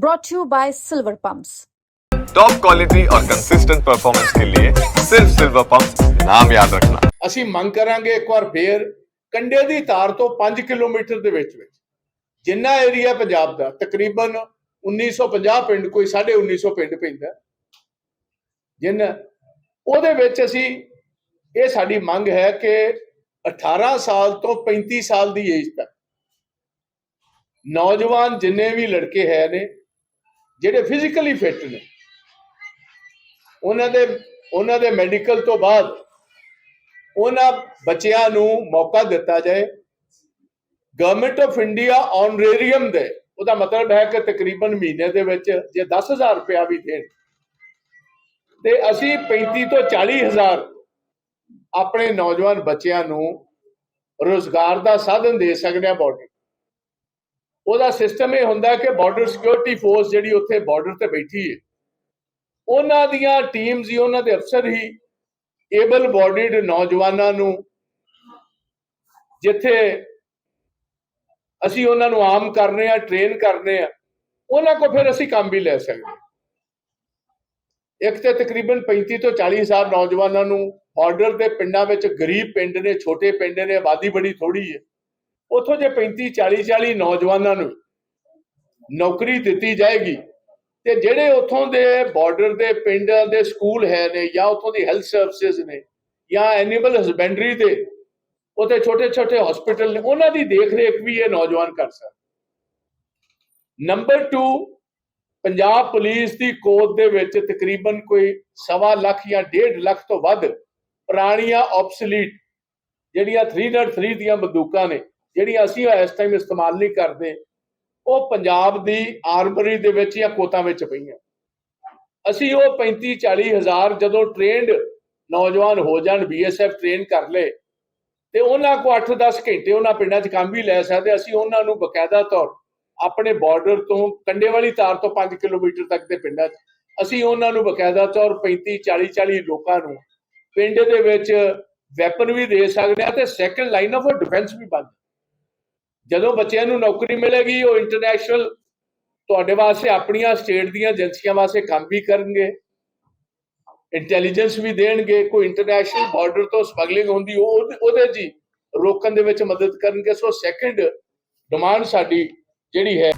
brought to you by Silver Pumps. Top quality और consistent performance के लिए सिर्फ सिल्वर पंप नाम याद रखना ਅਸੀਂ ਮੰਗ ਕਰਾਂਗੇ ਇੱਕ ਵਾਰ ਫੇਰ ਕੰਡੇ ਦੀ ਤਾਰ ਤੋਂ 5 ਕਿਲੋਮੀਟਰ ਦੇ ਵਿੱਚ ਵਿੱਚ ਜਿੰਨਾ ਏਰੀਆ ਪੰਜਾਬ ਦਾ ਤਕਰੀਬਨ 1950 ਪਿੰਡ ਕੋਈ 1950 ਪਿੰਡ ਪੈਂਦਾ ਜਿੰਨਾ ਉਹਦੇ ਵਿੱਚ ਅਸੀਂ ਇਹ ਸਾਡੀ ਮੰਗ ਹੈ ਕਿ 18 ਸਾਲ ਤੋਂ 35 ਸਾਲ ਦੀ ਏਜ ਤੱਕ ਨੌਜਵਾਨ ਜਿੰਨੇ ਵੀ ਲੜਕੇ ਹੈ ਨੇ ਜਿਹੜੇ ਫਿਜ਼ੀਕਲੀ ਫਿੱਟ ਨੇ। ਉਹਨਾਂ ਦੇ ਉਹਨਾਂ ਦੇ ਮੈਡੀਕਲ ਤੋਂ ਬਾਅਦ ਉਹਨਾਂ ਬੱਚਿਆਂ ਨੂੰ ਮੌਕਾ ਦਿੱਤਾ ਜਾਏ। ਗਵਰਨਮੈਂਟ ਆਫ ਇੰਡੀਆ ਆਨਰੇਰੀਅਮ ਦੇ, ਉਹਦਾ ਮਤਲਬ ਹੈ ਕਿ ਤਕਰੀਬਨ ਮਹੀਨੇ ਦੇ ਵਿੱਚ ਜੇ 10000 ਰੁਪਇਆ ਵੀ ਦੇਣ। ਤੇ ਅਸੀਂ 35 ਤੋਂ 40000 ਆਪਣੇ ਨੌਜਵਾਨ ਬੱਚਿਆਂ ਨੂੰ ਰੋਜ਼ਗਾਰ ਦਾ ਸਾਧਨ ਦੇ ਸਕਦੇ ਆ ਬਾਰਡਰ ਉਹਦਾ ਸਿਸਟਮ ਇਹ ਹੁੰਦਾ ਕਿ ਬਾਰਡਰ ਸਿਕਿਉਰਿਟੀ ਫੋਰਸ ਜਿਹੜੀ ਉੱਥੇ ਬਾਰਡਰ ਤੇ ਬੈਠੀ ਹੈ ਉਹਨਾਂ ਦੀਆਂ ਟੀਮਸ ਹੀ, ਉਹਨਾਂ ਦੇ ਅਫਸਰ ਹੀ ਏਬਲ ਬੋਡੀਡ ਨੌਜਵਾਨਾਂ ਨੂੰ ਜਿੱਥੇ ਅਸੀਂ ਉਹਨਾਂ ਨੂੰ ਆਮ ਕਰਨੇ ਆ ਟ੍ਰੇਨ ਕਰਨੇ ਆ ਉਹਨਾਂ ਕੋ ਫਿਰ ਅਸੀਂ ਕੰਮ ਵੀ ਲੈ ਸਕਦੇ ਇੱਕ ਤੇ ਤਕਰੀਬਨ 35 ਤੋਂ 40 ਹਜ਼ਾਰ ਨੌਜਵਾਨਾਂ ਨੂੰ ਬਾਰਡਰ ਦੇ ਪਿੰਡਾਂ ਵਿੱਚ ਗਰੀਬ ਪਿੰਡ ਨੇ, ਛੋਟੇ ਪਿੰਡ ਨੇ, ਆਬਾਦੀ ਬੜੀ ਥੋੜੀ ਹੈ ਉੱਥੋਂ ਜੇ 35 40 40 ਨੌਜਵਾਨਾਂ ਨੂੰ ਨੌਕਰੀ ਦਿੱਤੀ ਜਾਏਗੀ ਤੇ ਜਿਹੜੇ ਉੱਥੋਂ ਦੇ ਬਾਰਡਰ ਦੇ ਪਿੰਡਾਂ ਦੇ ਸਕੂਲ ਹੈ ਨੇ ਜਾਂ ਉੱਥੋਂ ਦੀ ਹੈਲਥ ਸਰਵਿਸਿਜ਼ ਨੇ ਜਾਂ ਐਨੀਮਲ ਹਸਬੈਂਡਰੀ ਦੇ, ਉੱਥੇ ਛੋਟੇ ਛੋਟੇ ਹਸਪੀਟਲ ਨੇ, ਉਹਨਾਂ ਦੀ ਦੇਖ ਰੇਖ ਵੀ ਇਹ ਨੌਜਵਾਨ ਕਰ ਸਕਦੇ ਨੰਬਰ 2 ਪੰਜਾਬ ਪੁਲਿਸ ਦੀ ਕੋਦ ਦੇ ਵਿੱਚ ਤਕਰੀਬਨ ਕੋਈ ਸਵਾ ਲੱਖ ਜਾਂ ਡੇਢ ਲੱਖ ਤੋਂ ਵੱਧ ਪੁਰਾਣੀਆਂ ਆਬਸੋਲੀਟ ਜਿਹੜੀਆਂ 303 ਦੀਆਂ ਬੰਦੂਕਾਂ ਨੇ ਜਿਹੜੀਆਂ ਅਸੀਂ ਇਸ ਟਾਈਮ ਇਸਤੇਮਾਲ ਨਹੀਂ ਕਰਦੇ, ਉਹ ਪੰਜਾਬ ਦੀ ਆਰਮਰੀ ਦੇ ਵਿੱਚ ਜਾਂ ਕੋਤਾਂ ਵਿੱਚ ਪਈਆਂ। ਅਸੀਂ ਉਹ 35 40 ਹਜ਼ਾਰ ਜਦੋਂ ਟ੍ਰੇਨਡ ਨੌਜਵਾਨ ਹੋ ਜਾਣ ਬੀਐਸਐਫ ਟ੍ਰੇਨ ਕਰ ਲੇ ਤੇ ਉਹਨਾਂ ਕੋ 8-10 ਘੰਟੇ ਉਹਨਾਂ ਪਿੰਡਾਂ 'ਚ ਕੰਮ ਵੀ ਲੈ ਸਕਦੇ, ਅਸੀਂ ਉਹਨਾਂ ਨੂੰ ਬਕਾਇਦਾ ਤੌਰ ਆਪਣੇ ਬਾਰਡਰ ਤੋਂ ਕੰਡੇ ਵਾਲੀ ਤਾਰ ਤੋਂ 5 ਕਿਲੋਮੀਟਰ ਤੱਕ ਦੇ ਪਿੰਡਾਂ 'ਚ, ਅਸੀਂ ਉਹਨਾਂ ਨੂੰ ਬਕਾਇਦਾ ਤੌਰ 35 40 40 ਲੋਕਾਂ ਨੂੰ ਪਿੰਡ ਦੇ ਵਿੱਚ ਵੈਪਨ ਵੀ ਦੇ ਸਕਦੇ ਆ ਤੇ ਸੈਕੰਡ ਲਾਈਨ ਆਫ ਡਿਫੈਂਸ ਵੀ ਬਣ ਜਦੋਂ ਬੱਚਿਆਂ ਨੂੰ ਨੌਕਰੀ ਮਿਲੇਗੀ, ਉਹ ਇੰਟਰਨੈਸ਼ਨਲ ਤੁਹਾਡੇ ਵਾਸਤੇ ਆਪਣੀਆਂ ਸਟੇਟ ਦੀਆਂ ਏਜੰਸੀਆਂ ਵਾਸਤੇ ਕੰਮ ਵੀ ਕਰਨਗੇ ਇੰਟੈਲੀਜੈਂਸ ਵੀ ਦੇਣਗੇ, ਕੋਈ ਇੰਟਰਨੈਸ਼ਨਲ ਬਾਰਡਰ ਤੋਂ ਸਮਗਲਿੰਗ ਹੁੰਦੀ, ਉਹ ਉਹਦੇ ਜੀ ਰੋਕਣ ਦੇ ਵਿੱਚ ਮਦਦ ਕਰਨਗੇ। ਸੋ ਸੈਕੰਡ ਡਿਮਾਂਡ ਸਾਡੀ ਜਿਹੜੀ ਹੈ